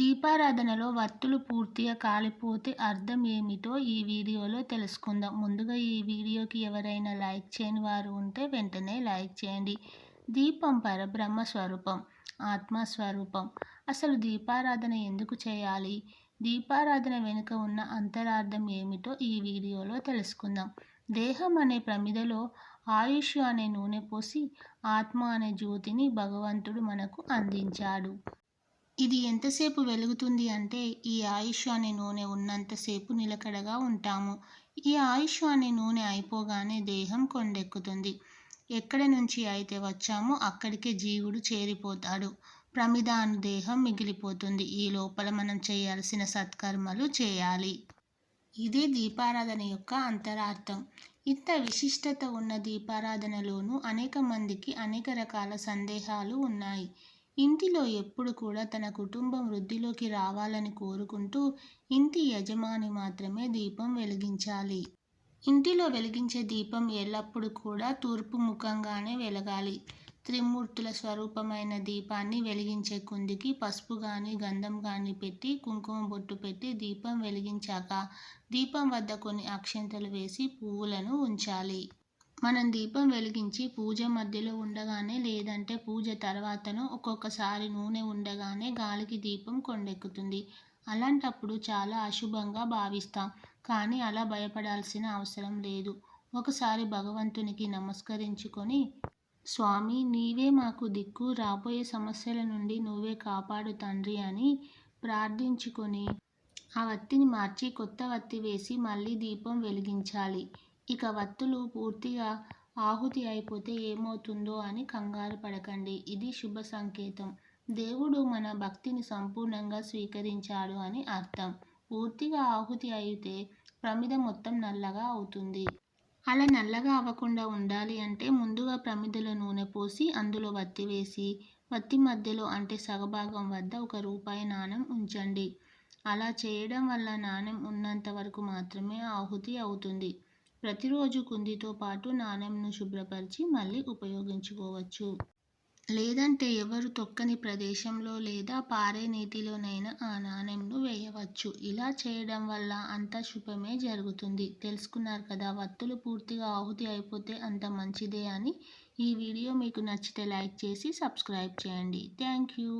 దీపారాధనలో వత్తులు పూర్తిగా కాలిపోతే అర్థం ఏమిటో ఈ వీడియోలో తెలుసుకుందాం. ముందుగా ఈ వీడియోకి ఎవరైనా లైక్ చేయని వారు ఉంటే వెంటనే లైక్ చేయండి. దీపం పరబ్రహ్మ స్వరూపం ఆత్మస్వరూపం. అసలు దీపారాధన ఎందుకు చేయాలి? దీపారాధన వెనుక ఉన్న అంతరార్థం ఏమిటో ఈ వీడియోలో తెలుసుకుందాం. దేహం అనే ప్రమిదలో ఆయుష్ అనే నూనె పోసి ఆత్మ అనే జ్యోతిని భగవంతుడు మనకు అందించాడు. ఇది ఎంతసేపు వెలుగుతుంది అంటే ఈ ఆయుష్ అనే నూనె ఉన్నంతసేపు నిలకడగా ఉంటాము. ఈ ఆయుష్ అనే నూనె అయిపోగానే దేహం కొండెక్కుతుంది. ఎక్కడి నుంచి అయితే వచ్చామో అక్కడికే జీవుడు చేరిపోతాడు. ప్రమిదాను దేహం మిగిలిపోతుంది. ఈ లోపల మనం చేయాల్సిన సత్కర్మలు చేయాలి. ఇదే దీపారాధన యొక్క అంతరార్థం. ఇంత విశిష్టత ఉన్న దీపారాధనలోనూ అనేక మందికి అనేక రకాల సందేహాలు ఉన్నాయి. ఇంటిలో ఎప్పుడు కూడా తన కుటుంబం వృద్ధిలోకి రావాలని కోరుకుంటూ ఇంటి యజమాని మాత్రమే దీపం వెలిగించాలి. ఇంటిలో వెలిగించే దీపం ఎల్లప్పుడూ కూడా తూర్పు ముఖంగానే వెలగాలి. త్రిమూర్తుల స్వరూపమైన దీపాన్ని వెలిగించే కుందికి పసుపు కానీ గంధం కానీ పెట్టి కుంకుమ బొట్టు పెట్టి దీపం వెలిగించాక దీపం వద్ద కొన్ని అక్షంతలు వేసి పువ్వులను ఉంచాలి. మనం దీపం వెలిగించి పూజ మధ్యలో ఉండగానే లేదంటే పూజ తర్వాతనో ఒక్కొక్కసారి నూనె ఉండగానే గాలికి దీపం కొండెక్కుతుంది. అలాంటప్పుడు చాలా అశుభంగా భావిస్తాం. కానీ అలా భయపడాల్సిన అవసరం లేదు. ఒకసారి భగవంతునికి నమస్కరించుకొని స్వామి నీవే మాకు దిక్కు. రాబోయే సమస్యల నుండి నువ్వే కాపాడు తండ్రి అని ప్రార్థించుకొని ఆ వత్తిని మార్చి కొత్త వత్తి వేసి మళ్ళీ దీపం వెలిగించాలి. ఇక వత్తులు పూర్తిగా ఆహుతి అయిపోతే ఏమవుతుందో అని కంగారు పడకండి. ఇది శుభ సంకేతం. దేవుడు మన భక్తిని సంపూర్ణంగా స్వీకరించాడు అని అర్థం. పూర్తిగా ఆహుతి అయితే ప్రమిద మొత్తం నల్లగా అవుతుంది. అలా నల్లగా అవ్వకుండా ఉండాలి అంటే ముందుగా ప్రమిదలో నూనె పోసి అందులో వత్తి వేసి వత్తి మధ్యలో అంటే సగభాగం వద్ద ఒక రూపాయి నాణెం ఉంచండి. అలా చేయడం వల్ల నాణెం ఉన్నంత వరకు మాత్రమే ఆహుతి అవుతుంది. ప్రతిరోజు కుందితో పాటు నాణెంను శుభ్రపరిచి మళ్ళీ ఉపయోగించుకోవచ్చు. లేదంటే ఎవరు తొక్కని ప్రదేశంలో లేదా పారే నీటిలోనైనా ఆ నాణెంను వేయవచ్చు. ఇలా చేయడం వల్ల అంత శుభమే జరుగుతుంది. తెలుసుకున్నారు కదా వత్తులు పూర్తిగా ఆహుతి అయిపోతే అంత మంచిదే అని. ఈ వీడియో మీకు నచ్చితే లైక్ చేసి సబ్స్క్రైబ్ చేయండి. Thank you.